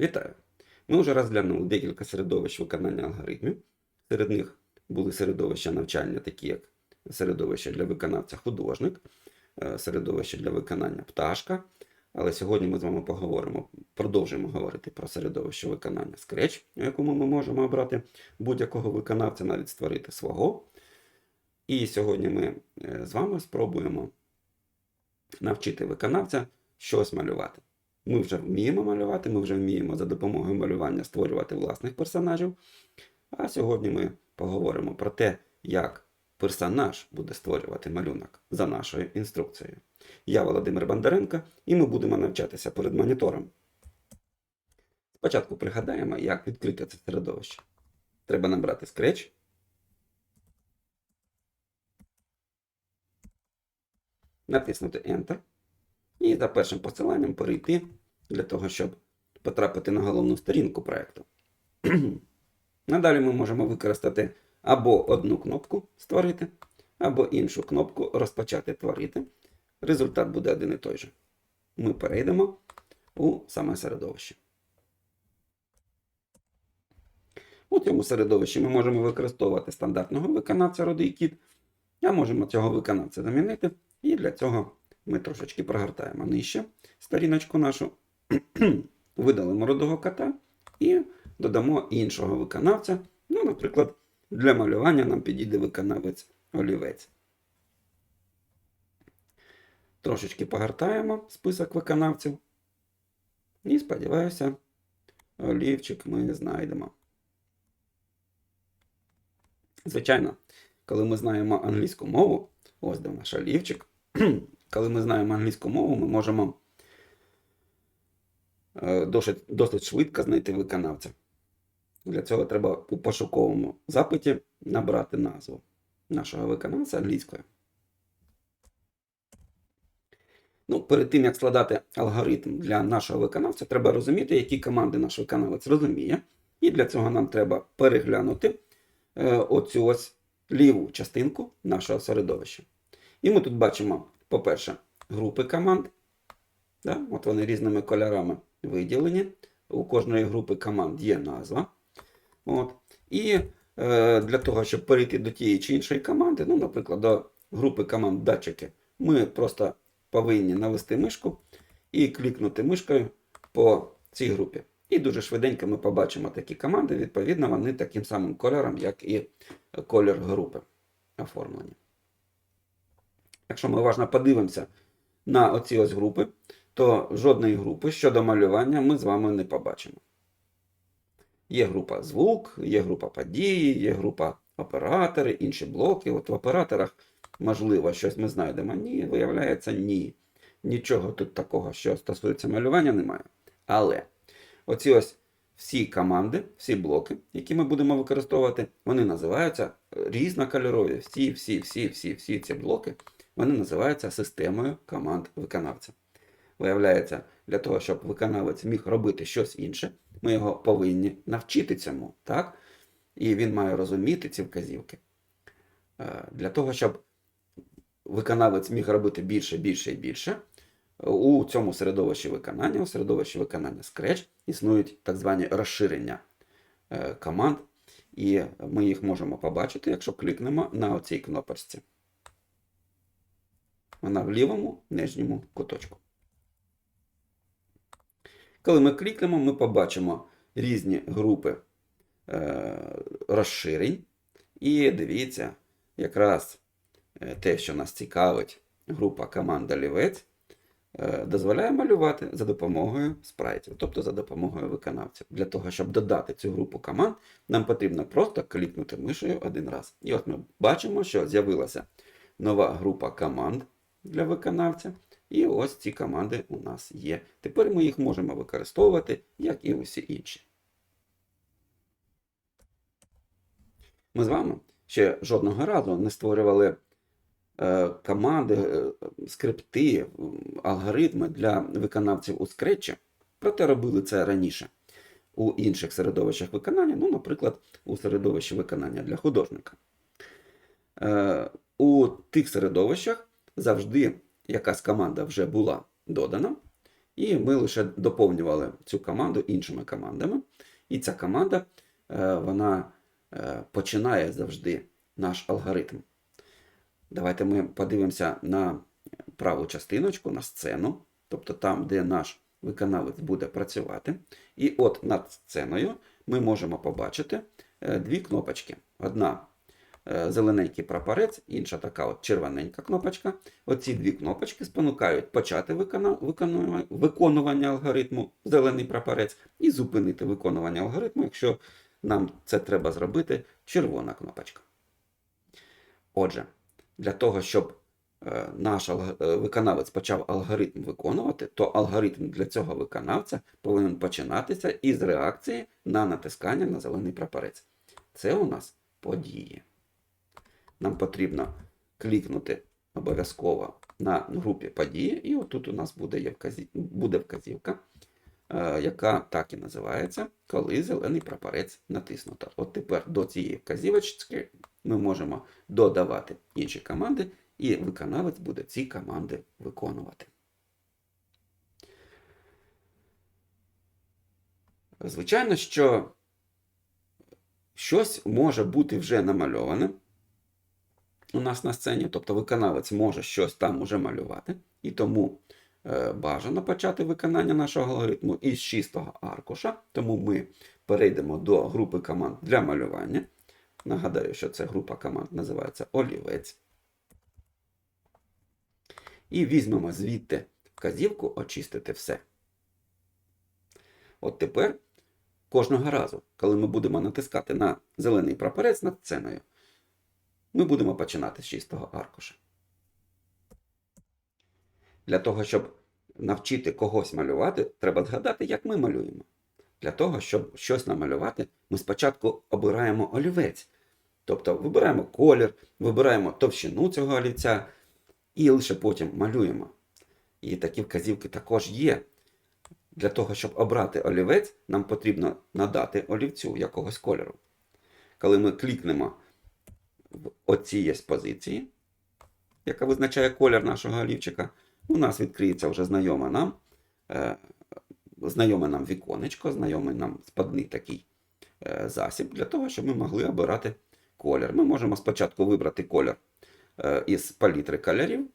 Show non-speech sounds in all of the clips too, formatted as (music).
Вітаю! Ми вже розглянули декілька середовищ виконання алгоритмів. Серед них були середовища навчання, такі як середовище для виконавця художник, е, середовище для виконання пташка. Але сьогодні ми з вами поговоримо, продовжуємо говорити про середовище виконання Scratch, у якому ми можемо обрати будь-якого виконавця, навіть створити свого. І сьогодні ми е, з вами спробуємо навчити виконавця щось малювати. Ми вже вміємо малювати, ми вже вміємо за допомогою малювання створювати власних персонажів. А сьогодні ми поговоримо про те, як персонаж буде створювати малюнок за нашою інструкцією. Я Володимир Бондаренко, і ми будемо навчатися перед монітором. Спочатку пригадаємо, як відкрити це середовище. Треба набрати Scratch. Натиснути Enter. І за першим посиланням перейти для того, щоб потрапити на головну сторінку проєкту. (clears throat) Надалі ми можемо використати або одну кнопку Створити, або іншу кнопку Розпочати творити. Результат буде один і той же. Ми перейдемо у саме середовище. У цьому середовищі ми можемо використовувати стандартного виконавця роди кіт, а можемо цього виконавця замінити. І для цього ми трошечки прогортаємо нижче сторіночку нашу, (clears throat) видалимо родового кота і додамо іншого виконавця. Ну, наприклад, для малювання нам підійде виконавець олівець. Трошечки погортаємо список виконавців. І сподіваюся, олівчик ми знайдемо. Звичайно, коли ми знаємо англійську мову, ось де наш олівчик. (clears throat) Коли ми знаємо англійську мову, ми можемо досить, досить швидко знайти виконавця. Для цього треба у пошуковому запиті набрати назву нашого виконавця англійською. Ну, перед тим, як складати алгоритм для нашого виконавця, треба розуміти, які команди наш виконавець розуміє. І для цього нам треба переглянути е, оцю ось ліву частинку нашого середовища. І ми тут бачимо, по-перше, групи команд. Да? От вони різними кольорами виділені. У кожної групи команд є назва. От. І е, для того, щоб перейти до тієї чи іншої команди, ну, наприклад, до групи команд датчики, ми просто повинні навести мишку і клікнути мишкою по цій групі. І дуже швиденько ми побачимо такі команди. Відповідно, вони таким самим кольором, як і колір групи оформлені. Якщо ми уважно подивимося на оці ось групи, то жодної групи щодо малювання ми з вами не побачимо. Є група звук, є група події, є група оператори, інші блоки. От в операторах, можливо, щось ми знайдемо. Ні, виявляється, ні. Нічого тут такого, що стосується малювання, немає. Але оці ось всі команди, всі блоки, які ми будемо використовувати, вони називаються різнокольорові. Всі, всі, всі, всі, всі ці блоки вони називаються системою команд виконавця. Виявляється, для того, щоб виконавець міг робити щось інше, ми його повинні навчити цьому. так? І він має розуміти ці вказівки. Е, Для того, щоб виконавець міг робити більше, більше і більше, у цьому середовищі виконання, у середовищі виконання Scratch існують так звані розширення е, команд, і ми їх можемо побачити, якщо клікнемо на оцій кнопочці. Вона в лівому нижньому куточку. Коли ми клікнемо, ми побачимо різні групи е, розширень. І дивіться, якраз е, те, що нас цікавить, група команда Лівець, е, дозволяє малювати за допомогою спрайтів, тобто за допомогою виконавців. Для того, щоб додати цю групу команд, нам потрібно просто клікнути мишею один раз. І от ми бачимо, що з'явилася нова група команд для виконавця. І ось ці команди у нас є. Тепер ми їх можемо використовувати, як і усі інші. Ми з вами ще жодного разу не створювали е, команди, е, скрипти, алгоритми для виконавців у Scratch, проте робили це раніше у інших середовищах виконання, ну, наприклад, у середовищі виконання для художника. Е, у тих середовищах завжди якась команда вже була додана, І ми лише доповнювали цю команду іншими командами. І ця команда е, вона е, починає завжди наш алгоритм. Давайте ми подивимося на праву частиночку, на сцену, тобто там, де наш виконавець буде працювати. І от над сценою ми можемо побачити е, дві кнопочки. Одна зелененький прапорець, інша така от червоненька кнопочка. Оці дві кнопочки спонукають почати виконування алгоритму зелений прапорець і зупинити виконування алгоритму, якщо нам це треба зробити червона кнопочка. Отже, для того, щоб е, наш е, виконавець почав алгоритм виконувати, то алгоритм для цього виконавця повинен починатися із реакції на натискання на зелений прапорець. Це у нас події. Нам потрібно клікнути обов'язково на групі події, і отут у нас буде, буде вказівка, е, яка так і називається, коли зелений прапорець натиснуто. От тепер до цієї вказівочки ми можемо додавати інші команди, і виконавець буде ці команди виконувати. Звичайно, що щось може бути вже намальоване у нас на сцені, тобто виконавець може щось там уже малювати, і тому е, бажано почати виконання нашого алгоритму із чистого аркуша. Тому ми перейдемо до групи команд для малювання. Нагадаю, що ця група команд називається олівець. І візьмемо звідти вказівку очистити все. От тепер кожного разу, коли ми будемо натискати на зелений прапорець над сценою, ми будемо починати з чистого аркуша. Для того, щоб навчити когось малювати, треба згадати, як ми малюємо. Для того, щоб щось намалювати, ми спочатку обираємо олівець. Тобто вибираємо колір, вибираємо товщину цього олівця і лише потім малюємо. І такі вказівки також є. Для того, щоб обрати олівець, нам потрібно надати олівцю якогось кольору. Коли ми клікнемо в оцій позиції, яка визначає колір нашого олівчика, у нас відкриється вже знайома нам, е, знайоме нам віконечко, знайомий нам складний такий е, засіб для того, щоб ми могли обирати колір. Ми можемо спочатку вибрати колір е, із палітри кольорів,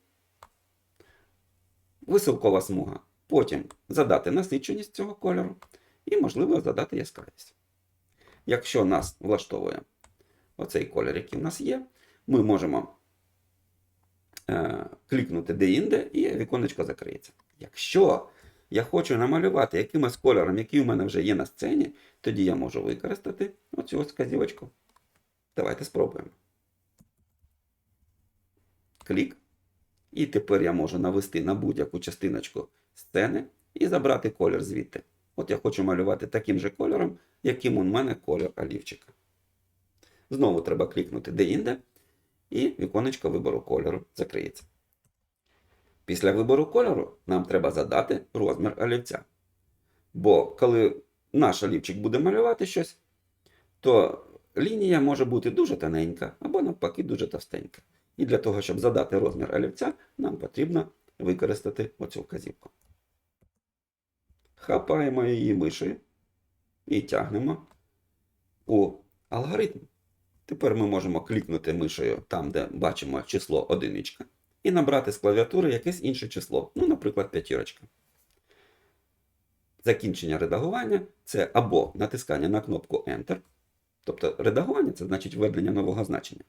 висилкова смуга, потім задати насиченість цього кольору і, можливо, задати яскравість. Якщо нас влаштовує оцей колір, який в нас є, ми можемо е, клікнути де-інде і віконечко закриється. Якщо я хочу намалювати якимось кольором, який у мене вже є на сцені, тоді я можу використати оцю ось вказівочку. Давайте спробуємо. Клік. І тепер я можу навести на будь-яку частиночку сцени і забрати колір звідти. От я хочу малювати таким же кольором, яким у мене колір олівчика. Знову треба клікнути де-інде, і віконечко вибору кольору закриється. Після вибору кольору нам треба задати розмір олівця. Бо коли наш олівчик буде малювати щось, то лінія може бути дуже тоненька або навпаки дуже товстенька. І для того, щоб задати розмір олівця, нам потрібно використати оцю вказівку. Хапаємо її мишею і тягнемо у алгоритм. Тепер ми можемо клікнути мишею там, де бачимо число одиничка, і набрати з клавіатури якесь інше число, ну, наприклад, п'ятірочка. Закінчення редагування це або натискання на кнопку Enter, тобто редагування це значить введення нового значення,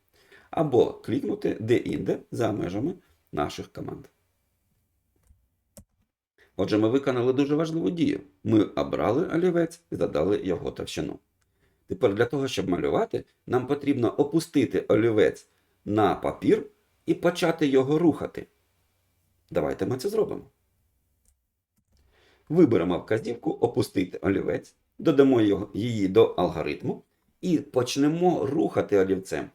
або клікнути де-інде за межами наших команд. Отже, ми виконали дуже важливу дію. Ми обрали олівець і задали його товщину. Тепер для того, щоб малювати, нам потрібно опустити олівець на папір і почати його рухати. Давайте ми це зробимо. Виберемо вказівку Опустити олівець, додамо її до алгоритму і почнемо рухати олівцем.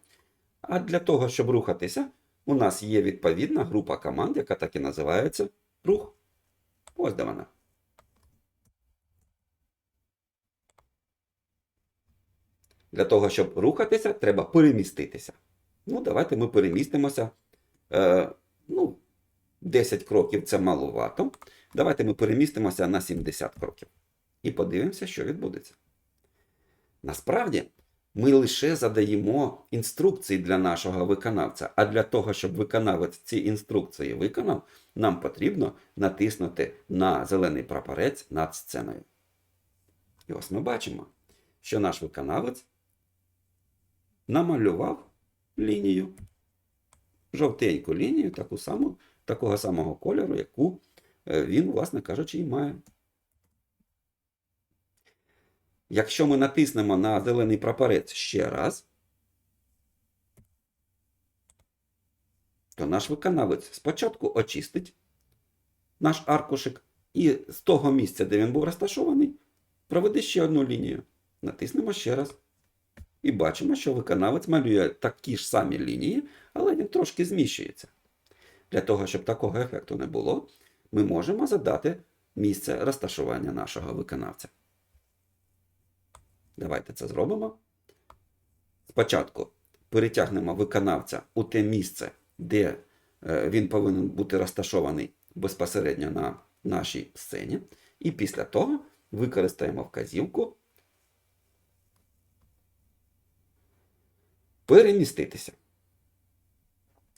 А для того, щоб рухатися, у нас є відповідна група команд, яка так і називається рух. Ось де вона. Для того, щоб рухатися, треба переміститися. Ну, давайте ми перемістимося. Е, ну, 10 кроків це маловато. Давайте ми перемістимося на 70 кроків і подивимося, що відбудеться. Насправді, ми лише задаємо інструкції для нашого виконавця, а для того, щоб виконавець ці інструкції виконав, нам потрібно натиснути на зелений прапорець над сценою. І ось ми бачимо, що наш виконавець намалював лінію, жовтеньку лінію, таку саму, такого самого кольору, яку е, він, власне кажучи, і має. Якщо ми натиснемо на зелений прапорець ще раз, то наш виконавець спочатку очистить наш аркушик і з того місця, де він був розташований, проведе ще одну лінію. Натиснемо ще раз. І бачимо, що виконавець малює такі ж самі лінії, але він трошки зміщується. Для того, щоб такого ефекту не було, ми можемо задати місце розташування нашого виконавця. Давайте це зробимо. Спочатку перетягнемо виконавця у те місце, де е, він повинен бути розташований безпосередньо на нашій сцені. І після того використаємо вказівку переміститися.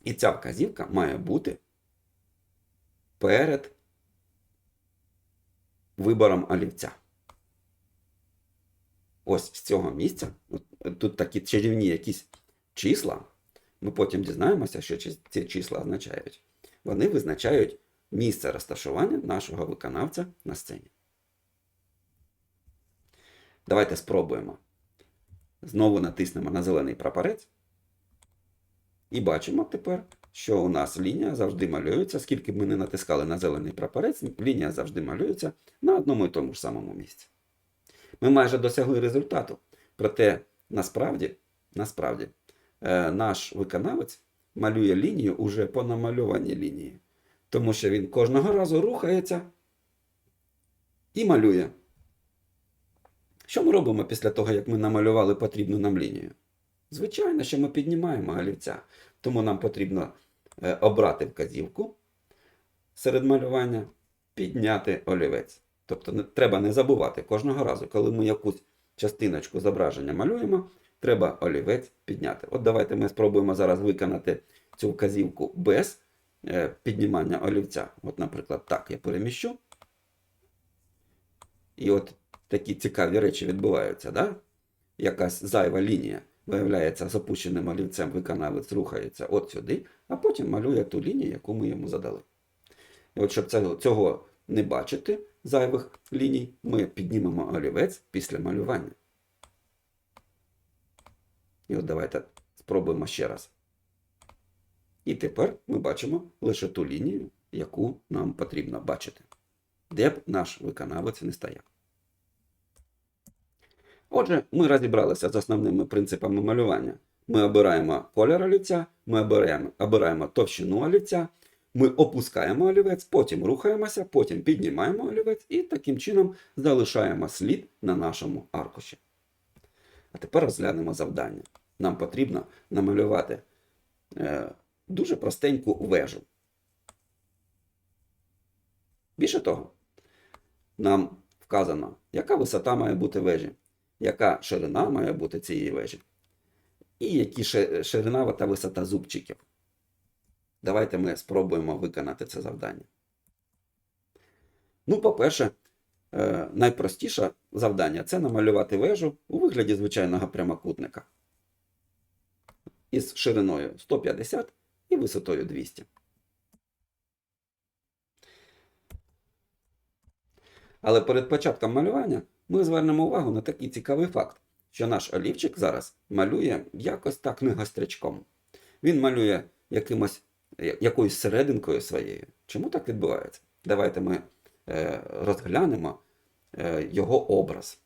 І ця вказівка має бути перед вибором олівця. Ось з цього місця, тут такі чарівні якісь числа, ми потім дізнаємося, що ці числа означають. Вони визначають місце розташування нашого виконавця на сцені. Давайте спробуємо. Знову натиснемо на зелений прапорець. І бачимо тепер, що у нас лінія завжди малюється, скільки б ми не натискали на зелений прапорець, лінія завжди малюється на одному і тому ж самому місці. Ми майже досягли результату. Проте насправді, насправді е, наш виконавець малює лінію уже по намальованій лінії. Тому що він кожного разу рухається і малює. Що ми робимо після того, як ми намалювали потрібну нам лінію? Звичайно, що ми піднімаємо олівця. Тому нам потрібно е, обрати вказівку серед малювання, підняти олівець. Тобто треба не забувати кожного разу, коли ми якусь частиночку зображення малюємо, треба олівець підняти. От давайте ми спробуємо зараз виконати цю вказівку без е, піднімання олівця. От, наприклад, так я переміщу. І от такі цікаві речі відбуваються. Да? Якась зайва лінія. Виявляється, з опущеним олівцем виконавець рухається от сюди, а потім малює ту лінію, яку ми йому задали. І от щоб цього не бачити, зайвих ліній, ми піднімемо олівець після малювання. І от давайте спробуємо ще раз. І тепер ми бачимо лише ту лінію, яку нам потрібно бачити, де б наш виконавець не стояв. Отже, ми розібралися з основними принципами малювання. Ми обираємо колір олівця, ми обираємо, обираємо товщину олівця, ми опускаємо олівець, потім рухаємося, потім піднімаємо олівець і таким чином залишаємо слід на нашому аркуші. А тепер розглянемо завдання. Нам потрібно намалювати е, дуже простеньку вежу. Більше того, нам вказано, яка висота має бути вежі, яка ширина має бути цієї вежі, і які ши- ширина та висота зубчиків. Давайте ми спробуємо виконати це завдання. Ну, по-перше, е, найпростіше завдання це намалювати вежу у вигляді звичайного прямокутника із шириною 150 і висотою 200. Але перед початком малювання ми звернемо увагу на такий цікавий факт, що наш олівчик зараз малює якось так не гострячком. Він малює якимось, якоюсь серединкою своєю. Чому так відбувається? Давайте ми е, розглянемо е, його образ,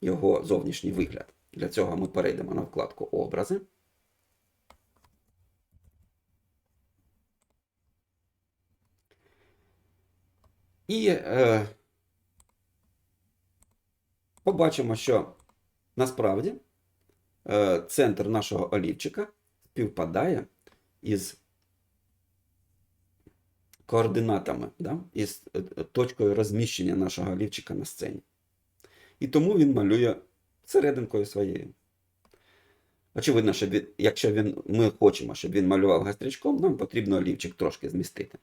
його зовнішній вигляд. Для цього ми перейдемо на вкладку Образи. І е, побачимо, що насправді е, центр нашого олівчика співпадає із координатами, да? із е, е, точкою розміщення нашого олівчика на сцені. І тому він малює серединкою своєю. Очевидно, що він, якщо він, ми хочемо, щоб він малював гострячком, нам потрібно олівчик трошки змістити.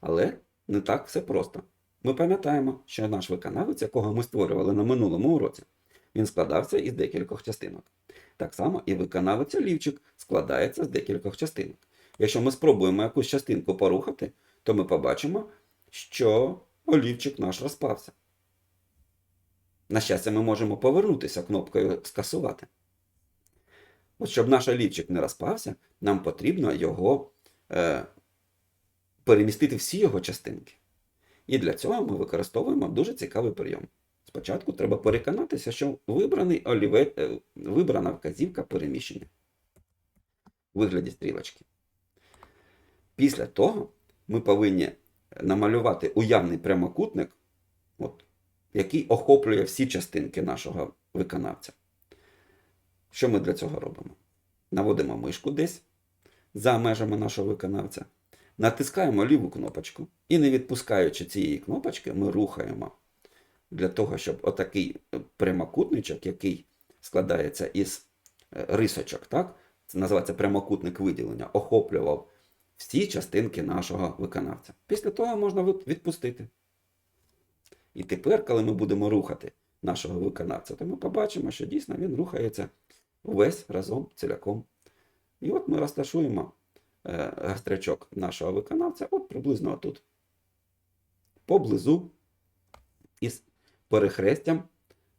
Але не так все просто. Ми пам'ятаємо, що наш виконавець, якого ми створювали на минулому уроці, він складався із декількох частинок. Так само і виконавець олівчик складається з декількох частинок. Якщо ми спробуємо якусь частинку порухати, то ми побачимо, що олівчик наш розпався. На щастя, ми можемо повернутися кнопкою скасувати. От щоб наш олівчик не розпався, нам потрібно його е, перемістити всі його частинки. І для цього ми використовуємо дуже цікавий прийом. Спочатку треба переконатися, що вибраний олівець, е, вибрана вказівка переміщення у вигляді стрілочки. Після того ми повинні намалювати уявний прямокутник, от, який охоплює всі частинки нашого виконавця. Що ми для цього робимо? Наводимо мишку десь за межами нашого виконавця, натискаємо ліву кнопочку і, не відпускаючи цієї кнопочки, ми рухаємо для того, щоб отакий е, прямокутничок, який складається із е, рисочок, так? це називається прямокутник виділення, охоплював всі частинки нашого виконавця. Після того можна відпустити. І тепер, коли ми будемо рухати нашого виконавця, то ми побачимо, що дійсно він рухається весь разом ціляком. І от ми розташуємо гастрячок нашого виконавця от приблизно отут. Поблизу із перехрестям,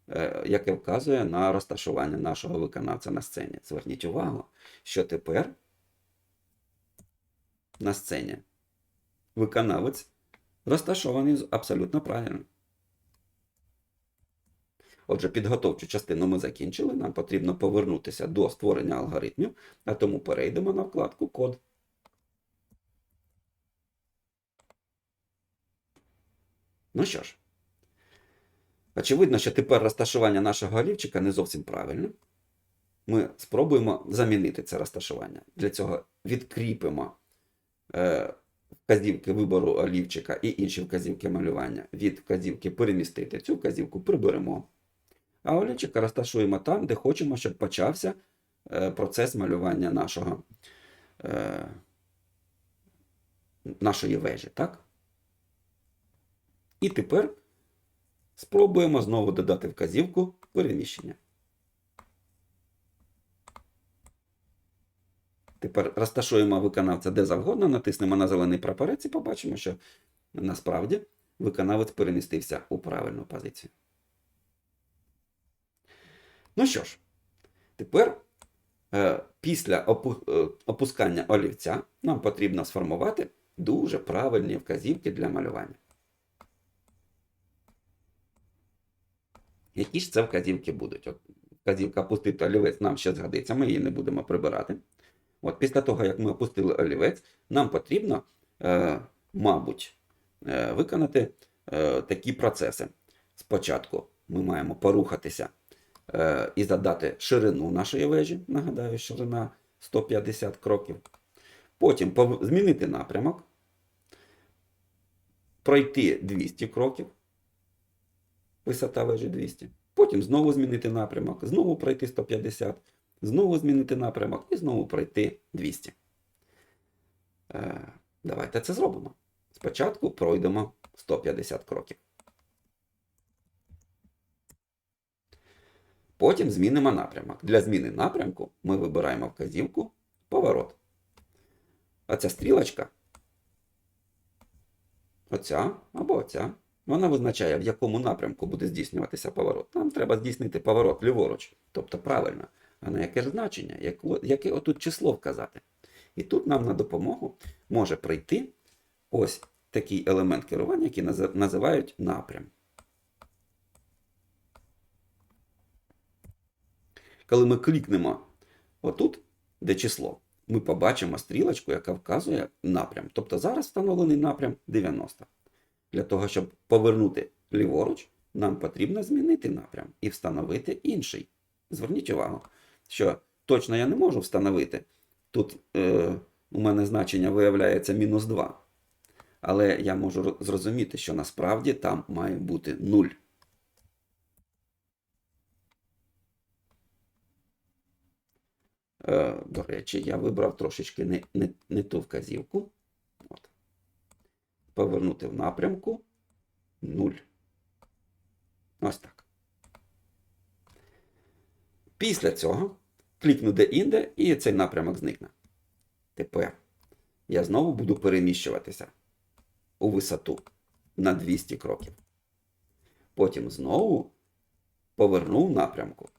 е, яке вказує на розташування нашого виконавця на сцені. Зверніть увагу, що тепер на сцені виконавець розташований абсолютно правильно. Отже, підготовчу частину ми закінчили. Нам потрібно повернутися до створення алгоритмів, а тому перейдемо на вкладку Код. Ну що ж, очевидно, що тепер розташування нашого олівчика не зовсім правильне. Ми спробуємо замінити це розташування. Для цього відкріпимо е, вказівки вибору олівчика і інші вказівки малювання від вказівки перемістити. Цю вказівку приберемо. А олівчика розташуємо там, де хочемо, щоб почався е, процес малювання нашого, е, нашої вежі. Так? І тепер спробуємо знову додати вказівку переміщення. Тепер розташуємо виконавця де завгодно, натиснемо на зелений прапорець і побачимо, що насправді виконавець перемістився у правильну позицію. Ну що ж, тепер е, після е, опускання олівця нам потрібно сформувати дуже правильні вказівки для малювання. Які ж це вказівки будуть? От вказівка опустити олівець нам ще згодиться, ми її не будемо прибирати. От після того, як ми опустили олівець, нам потрібно, е, мабуть, е, виконати е, такі процеси. Спочатку ми маємо порухатися е, і задати ширину нашої вежі. Нагадаю, ширина 150 кроків. Потім змінити напрямок, пройти 200 кроків, висота вежі 200. Потім знову змінити напрямок, знову пройти 150, знову змінити напрямок і знову пройти 200. Е, давайте це зробимо. Спочатку пройдемо 150 кроків. Потім змінимо напрямок. Для зміни напрямку ми вибираємо вказівку поворот. А ця стрілочка, оця або оця, вона визначає, в якому напрямку буде здійснюватися поворот. Нам треба здійснити поворот ліворуч, тобто правильно. А на яке ж значення, яке отут число вказати. І тут нам на допомогу може прийти ось такий елемент керування, який називають напрям. Коли ми клікнемо отут, де число, ми побачимо стрілочку, яка вказує напрям. Тобто зараз встановлений напрям 90. Для того, щоб повернути ліворуч, нам потрібно змінити напрям і встановити інший. Зверніть увагу, що точно я не можу встановити. Тут е, у мене значення виявляється мінус 2. Але я можу зрозуміти, що насправді там має бути 0. Е, До речі, я вибрав трошечки не, не, не ту вказівку. Повернути в напрямку 0. Ось так. Після цього клікну де-інде і цей напрямок зникне. Тепер я знову буду переміщуватися у висоту на 200 кроків. Потім знову поверну в напрямку.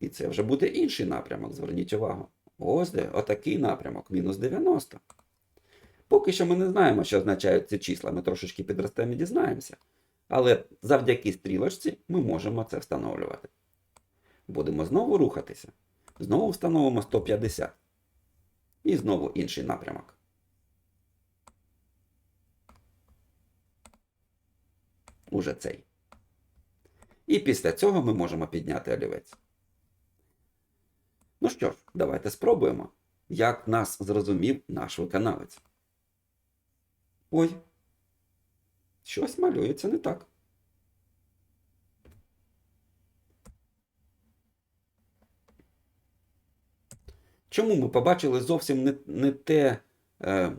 І це вже буде інший напрямок, зверніть увагу. Ось де отакий напрямок, мінус 90. Поки що ми не знаємо, що означають ці числа. Ми трошечки підростемо і дізнаємося. Але завдяки стрілочці ми можемо це встановлювати. Будемо знову рухатися. Знову встановимо 150. І знову інший напрямок. Уже цей. І після цього ми можемо підняти олівець. Ну що ж, давайте спробуємо, як нас зрозумів наш виконавець. Ой, щось малюється не так. Чому ми побачили зовсім не, не, те, е,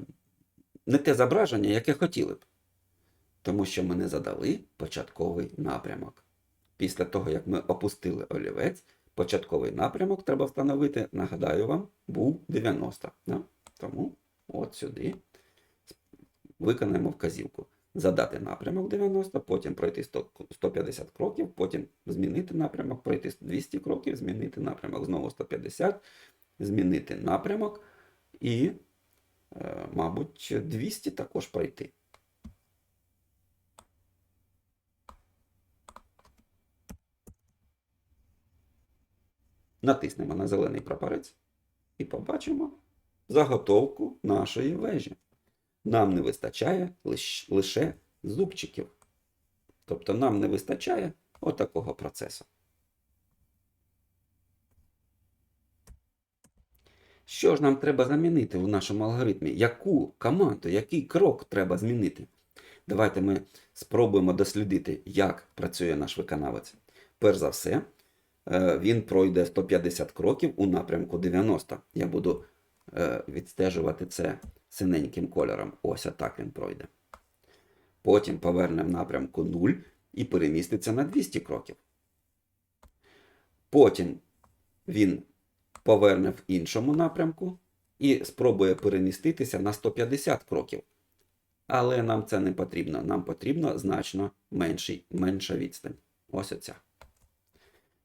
не те зображення, яке хотіли б? Тому що ми не задали початковий напрямок. Після того, як ми опустили олівець, початковий напрямок треба встановити, нагадаю вам, був 90. Да? Тому от сюди виконаємо вказівку. Задати напрямок 90, потім пройти 100, 150 кроків, потім змінити напрямок, пройти 200 кроків, змінити напрямок знову 150, змінити напрямок і, е, мабуть, 200 також пройти. Натиснемо на зелений прапорець і побачимо заготовку нашої вежі. Нам не вистачає лиш- лише зубчиків. Тобто нам не вистачає отакого процесу. Що ж нам треба замінити у нашому алгоритмі? Яку команду, який крок треба змінити? Давайте ми спробуємо дослідити, як працює наш виконавець. Перш за все, е, він пройде 150 кроків у напрямку 90. Я буду відстежувати це синеньким кольором. Ось отак він пройде. Потім поверне в напрямку 0 і переміститься на 200 кроків. Потім він поверне в іншому напрямку і спробує переміститися на 150 кроків. Але нам це не потрібно. Нам потрібно значно менший, менша відстань. Ось оця.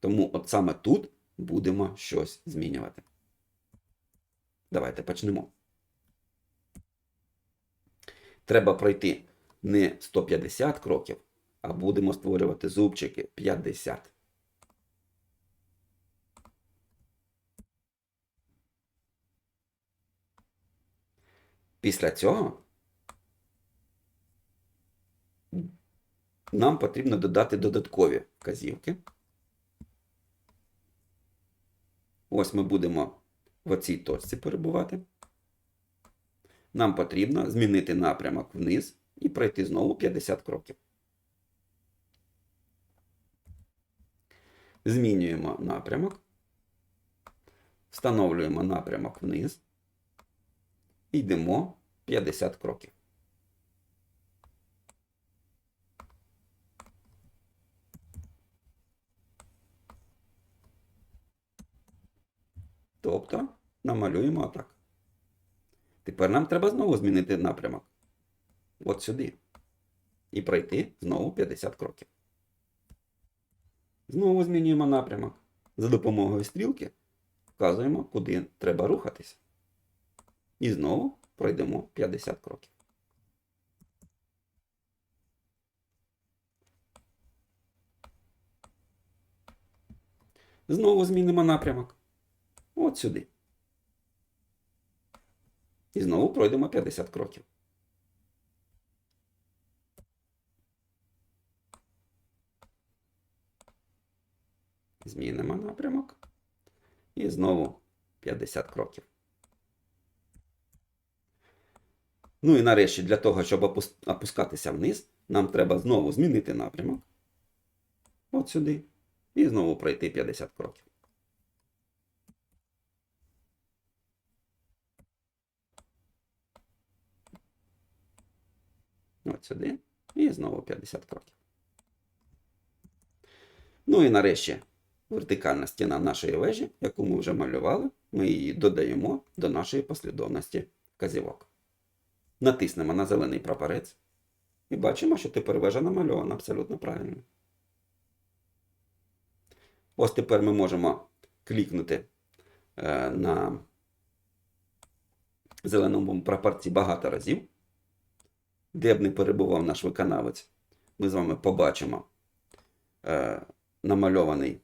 Тому от саме тут будемо щось змінювати. Давайте почнемо. Треба пройти не 150 кроків, а будемо створювати зубчики 50. Після цього нам потрібно додати додаткові вказівки. Ось ми будемо в оцій точці перебувати. Нам потрібно змінити напрямок вниз і пройти знову 50 кроків. Змінюємо напрямок. Встановлюємо напрямок вниз. І йдемо 50 кроків. Тобто намалюємо отак. Тепер нам треба знову змінити напрямок. От сюди. І пройти знову 50 кроків. Знову змінюємо напрямок. За допомогою стрілки вказуємо, куди треба рухатися. І знову пройдемо 50 кроків. Знову змінимо напрямок. От сюди. І знову пройдемо 50 кроків. Змінимо напрямок. І знову 50 кроків. Ну і нарешті, для того, щоб опускатися вниз, нам треба знову змінити напрямок. От сюди. І знову пройти 50 кроків. От сюди. І знову 50 кроків. Ну і нарешті вертикальна стіна нашої вежі, яку ми вже малювали, ми її додаємо до нашої послідовності вказівок. Натиснемо на зелений прапорець і бачимо, що тепер вежа намальована абсолютно правильно. Ось тепер ми можемо клікнути е, на зеленому прапорці багато разів. Де б не перебував наш виконавець, ми з вами побачимо е, намальований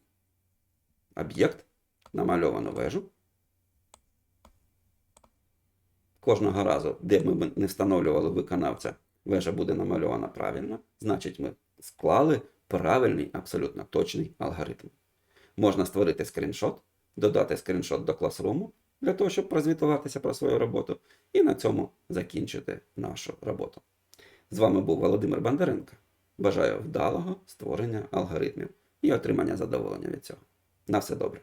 об'єкт, намальовану вежу. Кожного разу, де б ми не встановлювали виконавця, вежа буде намальована правильно, значить ми склали правильний, абсолютно точний алгоритм. Можна створити скріншот, додати скріншот до класруму для того, щоб прозвітуватися про свою роботу, і на цьому закінчити нашу роботу. З вами був Володимир Бондаренко. Бажаю вдалого створення алгоритмів і отримання задоволення від цього. На все добре.